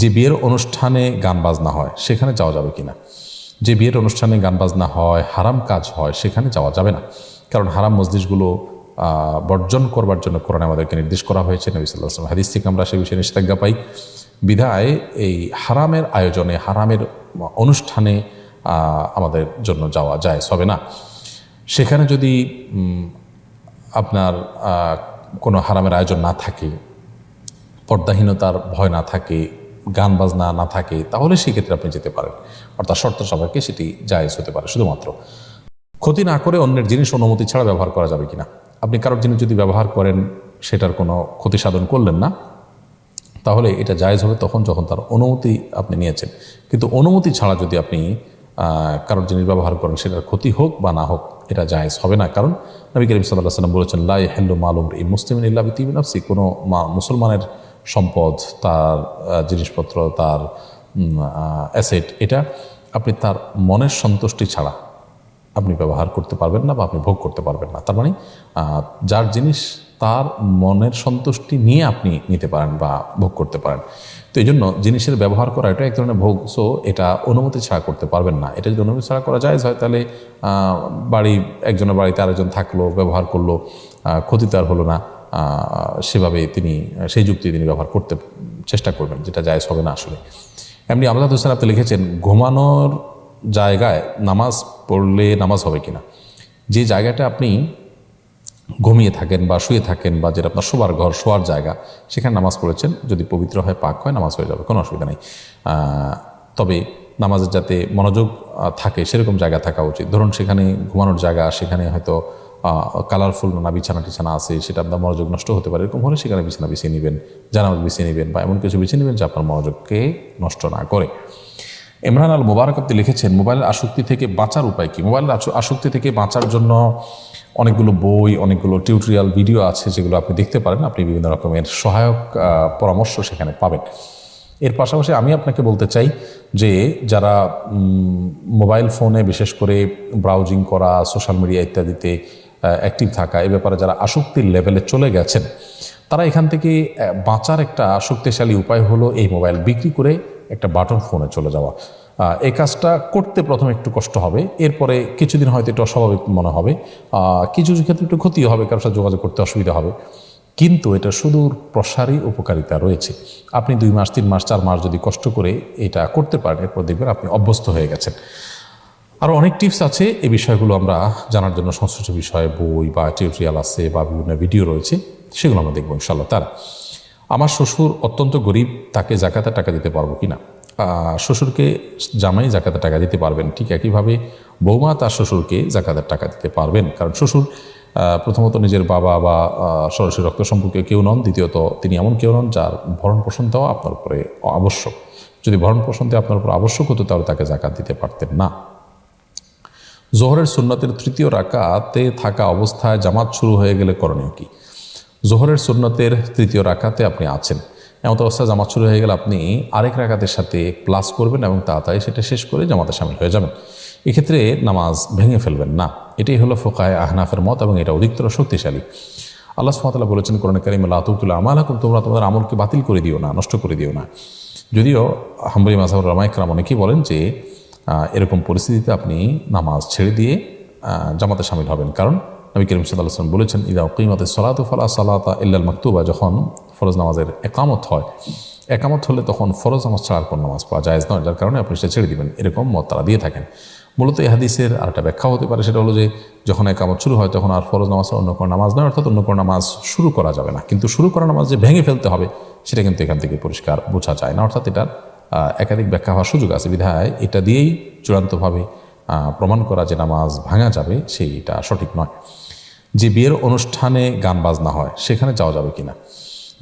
যে বিয়ের অনুষ্ঠানে গান বাজনা হয়, সেখানে যাওয়া যাবে কিনা? যে বিয়ের অনুষ্ঠানে গান বাজনা হয়, হারাম কাজ হয়, সেখানে যাওয়া যাবে না। কারণ হারাম মসজিদগুলো বর্জন করবার জন্য কোরআনে আমাদেরকে নির্দেশ করা হয়েছে, নবী সাল্লাহ হাদিস থেকে আমরা সে বিষয়ে নিষেধাজ্ঞা পাই। বিধায় এই হারামের আয়োজনে, হারামের অনুষ্ঠানে আমাদের জন্য যাওয়া যায় হবে না। সেখানে যদি আপনার কোনো হারামের আয়োজন না থাকে, পর্দাহীনতার ভয় না থাকে গান বাজনা না থাকে, তাহলে সেক্ষেত্রে আপনি যেতে পারেন। অর্থাৎ শর্ত সাপেক্ষে সেটি জায়েজ হতে পারে, শুধুমাত্র। ক্ষতি না করে অন্যের জিনিস অনুমতি ছাড়া ব্যবহার করা যাবে কিনা? আপনি কারোর জিনিস যদি ব্যবহার করেন, সেটার কোনো ক্ষতি সাধন করলেন না, তাহলে এটা জায়েজ হবে তখন যখন তার অনুমতি আপনি নিয়েছেন। কিন্তু অনুমতি ছাড়া যদি আপনি কারোর জিনিস ব্যবহার করেন, সেটার ক্ষতি হোক বা না হোক, এটা জায়েজ হবে না। কারণ নবী করিম সাল্লাহ সাল্লাম বলেছেন লাই হেল্লু মালুম এই মুসলিম ইল্লা আফসি কোনো মা- মুসলমানের সম্পদ, তার জিনিসপত্র, তার অ্যাসেট এটা আপনি তার মনের সন্তুষ্টি ছাড়া আপনি ব্যবহার করতে পারবেন না বা আপনি ভোগ করতে পারবেন না। তার মানে যার জিনিস তার মনের সন্তুষ্টি নিয়ে আপনি নিতে পারেন বা ভোগ করতে পারেন। তো এই জন্য জিনিসের ব্যবহার করা, এটা এক ধরনের ভোগ। সো এটা অনুমতি ছাড়া করতে পারবেন না। এটা যদি অনুমতি ছাড়া করা যায়, হয় তাহলে বাড়ি, একজনের বাড়িতে আরেকজন থাকল, ব্যবহার করল ক্ষতি তার হলো না। সেভাবে তিনি, সেই যুক্তি তিনি ব্যবহার করতে চেষ্টা করবেন, যেটা জায়জ হবে না আসলে। এমনি আমজাদ হোসেন আপনি লিখেছেন, ঘুমানোর জায়গায় নামাজ পড়লে নামাজ হবে কিনা? যে জায়গাটা আপনি ঘুমিয়ে থাকেন বা শুয়ে থাকেন বা যেটা আপনার শোবার ঘর, শোয়ার জায়গা, সেখানে নামাজ পড়েছেন, যদি পবিত্র হয় পাক হয়, নামাজ হয়ে যাবে, কোনো অসুবিধা নেই। তবে নামাজের যাতে মনোযোগ থাকে, সেরকম জায়গা থাকা উচিত। ধরুন সেখানে ঘুমানোর জায়গা, সেখানে হয়তো কালারফুল না বিছানা টিছানা আছে সেটা আপনার মনোযোগ নষ্ট হতে পারে, এরকম হলে সেখানে বিছানা বিছিয়ে নেবেন জানামাজ বিছিয়ে নেবেন বা এমন কিছু বিছিয়ে নেবেন যা আপনার মনোযোগকে নষ্ট না করে। ইমরান আল মোবারক আপনি লিখেছেন, মোবাইলের আসক্তি থেকে বাঁচার উপায় কি? মোবাইলের আসক্তি থেকে বাঁচার জন্য অনেকগুলো বই, অনেকগুলো টিউটোরিয়াল ভিডিও আছে, যেগুলো আপনি দেখতে পারেন, আপনি বিভিন্ন রকমের সহায়ক পরামর্শ সেখানে পাবেন। এর পাশাপাশি আমি আপনাকে বলতে চাই যে যারা মোবাইল ফোনে বিশেষ করে ব্রাউজিং করা সোশ্যাল মিডিয়া ইত্যাদিতে অ্যাক্টিভ থাকা, এ ব্যাপারে যারা আসক্তির লেভেলে চলে গেছেন, তারা এখান থেকে বাঁচার একটা শক্তিশালী উপায় হলো এই মোবাইল বিক্রি করে একটা বাটন ফোনে চলে যাওয়া। এই কাজটা করতে প্রথমে একটু কষ্ট হবে, এরপরে কিছুদিন হয়তো একটু অস্বাভাবিক মনে হবে কিছু কিছু ক্ষেত্রে একটু ক্ষতি হবে, কারোর সাথে যোগাযোগ করতে অসুবিধা হবে। কিন্তু এটা সুদূর প্রসারী উপকারিতা রয়েছে। আপনি দুই মাস, তিন মাস, চার মাস যদি কষ্ট করে এটা করতে পারেন, এরপর দেখবেন আপনি অভ্যস্ত হয়ে গেছেন। আরও অনেক টিপস আছে। এই বিষয়গুলো আমরা জানার জন্য সংশ্লিষ্ট বিষয়ে, বই বা টিউটোরিয়াল আছে বা বিভিন্ন ভিডিও রয়েছে, সেগুলো আমরা দেখব ইনশাল্লাহ তার, আমার শ্বশুর অত্যন্ত গরিব, তাকে জাকাতে টাকা দিতে পারব কি না শ্বশুরকে জামাই জাকাতে টাকা দিতে পারবেন, ঠিক একইভাবে বৌমা তার শ্বশুরকে জাকাতের টাকা দিতে পারবেন। কারণ শ্বশুর প্রথমত নিজের বাবা বা সরাসরি রক্ত সম্পর্কে কেউ নন, দ্বিতীয়ত তিনি এমন কেউ নন যার ভরণ পোষণ দেওয়া আপনার উপরে আবশ্যক। যদি ভরণ পোষণ দেওয়া আপনার উপর আবশ্যক হতো, তাহলে তাকে জাকাত দিতে পারতেন না। জোহরের সুন্নতের তৃতীয় রাকাতে থাকা অবস্থায় জামাত শুরু হয়ে গেলে করণীয় কি? জোহরের সুন্নতের তৃতীয় রাকাতে আপনি আছেন। এমন অবস্থায় জামাত শুরু হয়ে গেলে আপনি আরেক রাকাতের সাথে প্লাস করবেন এবং তাড়াতাড়ি সেটা শেষ করে জামাতে সামিল হয়ে যাবেন। এক্ষেত্রে নামাজ ভেঙে ফেলবেন না। এটাই হলো ফোকায় আহনাফের মত এবং এটা অধিকতর শক্তিশালী। আল্লাহ সুমাতাল্লাহ বলেছেন, কোরআন কারিম লাতুল্লাহ আমাল হাকুম তোমরা তোমাদের আমলকে বাতিল করে দিও না, নষ্ট করে দিও না। যদিও হাম্বরি মাসাহুর রামাইকরাম অনেকেই বলেন যে এরকম পরিস্থিতিতে আপনি নামাজ ছেড়ে দিয়ে জামাতে সামিল হবেন। কারণ নবী করিম সাল্লাম বলেছেন, ইদা কিমতে সলাত ফালা সালাতা ইল্লাল মাকতুবা যখন ফরজ নামাজের একামত হয়, একামত হলে তখন ফরজ নামাজ ছাড়ার পর নামাজ পড়া জায়েজ নয়। যার কারণে আপনি সেটা ছেড়ে দিবেন। এরকম মত তারা দিয়ে থাকেন। মূলত এই হাদিসের আরেকটা ব্যাখ্যা হতে পারে, সেটা হলো যে, যখন একামত শুরু হয়, তখন আর ফরজ নামাজ অন্য কোনো নামাজ নয়, অর্থাৎ অন্য কোনো নামাজ শুরু করা যাবে না। কিন্তু শুরু করা নামাজ যে ভেঙে ফেলতে হবে, সেটা কিন্তু এখান থেকে পরিষ্কার বোঝা যায় না। অর্থাৎ এটার একাধিক ব্যাখ্যা হওয়ার সুযোগ আছে। বিধায় এটা দিয়েই চূড়ান্তভাবে প্রমাণ করা যে নামাজ ভাঙা যাবে, সেইটা সঠিক নয়। যে বিয়ের অনুষ্ঠানে গান বাজনা হয়, সেখানে যাওয়া যাবে কিনা?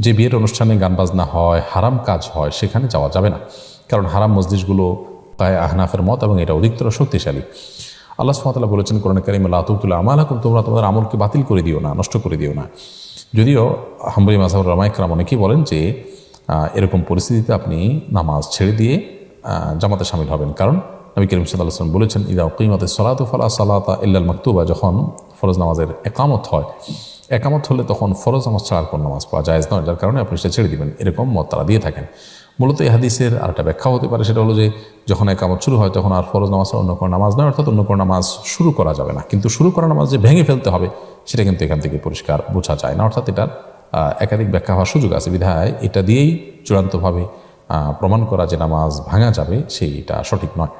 যে বিয়ের অনুষ্ঠানে গান বাজনা হয়, হারাম কাজ হয়, সেখানে যাওয়া যাবে না। কারণ হারাম মসজিদগুলো তাই আহনাফের মত এবং এটা অধিকতর শক্তিশালী। আল্লাহ সুমতাল্লাহ বলেছেন, কোরআন কারিম লাতুল্লাহ আমাল হাকুম তোমরা তোমাদের আমলকে বাতিল করে দিও না, নষ্ট করে দিও না। যদিও হাম্বরি মাসাহুর রামাইকরাম অনেকেই বলেন যে এরকম পরিস্থিতিতে আপনি নামাজ ছেড়ে দিয়ে জামাতে সামিল হবেন। কারণ নবী করিম সাল্লাহ আসলাম বলেছেন, ইদা কিমাতে সলাত ফলা সালাতা ইল্লাল মাকতুবা যখন ফরজ নামাজের একামত হয়, একামত হলে তখন ফরজ নামাজ ছাড়ার আর কোনো নামাজ পাওয়া যায় নয়। যার কারণে আপনি সেটা ছেড়ে দিবেন। এরকম মত তারা দিয়ে থাকেন। মূলত এই হাদিসের আরেকটা ব্যাখ্যা হতে পারে, সেটা হলো যে, যখন একামত শুরু হয়, তখন আর ফরজ নামাজ অন্য কোনো নামাজ নয়, অর্থাৎ অন্য কোনো নামাজ শুরু করা যাবে না। কিন্তু শুরু করা নামাজ যে ভেঙে ফেলতে হবে, সেটা কিন্তু এখান থেকে পরিষ্কার বোঝা যায় না। অর্থাৎ এটার একাধিক ব্যাখ্যা হওয়ার সুযোগ আছে। বিধায় এটা দিয়েই চূড়ান্তভাবে প্রমাণ করা যে নামাজ ভাঙা যাবে, সেইটা সঠিক নয়।